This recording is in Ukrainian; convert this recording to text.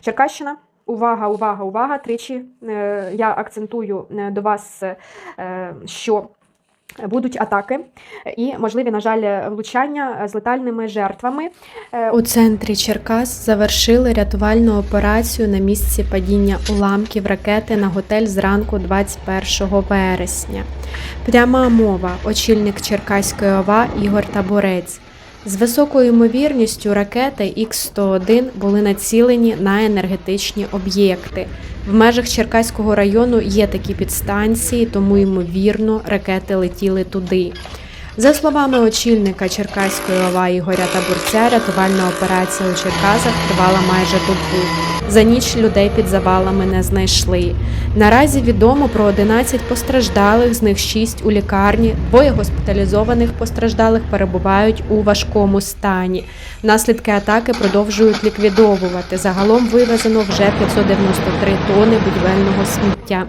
Черкащина. Увага, увага, увага! Тричі е, я акцентую е, до вас, е, що будуть атаки і можливі, на жаль, влучання з летальними жертвами. У центрі Черкас завершили рятувальну операцію на місці падіння уламків ракети на готель зранку 21 вересня. Пряма мова, очільник Черкаської ОВА Ігор Табурець. З високою ймовірністю ракети Х-101 були націлені на енергетичні об'єкти. В межах Черкаського району є такі підстанції, тому ймовірно ракети летіли туди. За словами очільника Черкаської ОВА Ігоря Табурця, рятувальна операція у Черкасах тривала майже добу. За ніч людей під завалами не знайшли. Наразі відомо про 11 постраждалих, з них 6 у лікарні. Двоє госпіталізованих постраждалих перебувають у важкому стані. Наслідки атаки продовжують ліквідовувати. Загалом вивезено вже 593 тони будівельного сміття.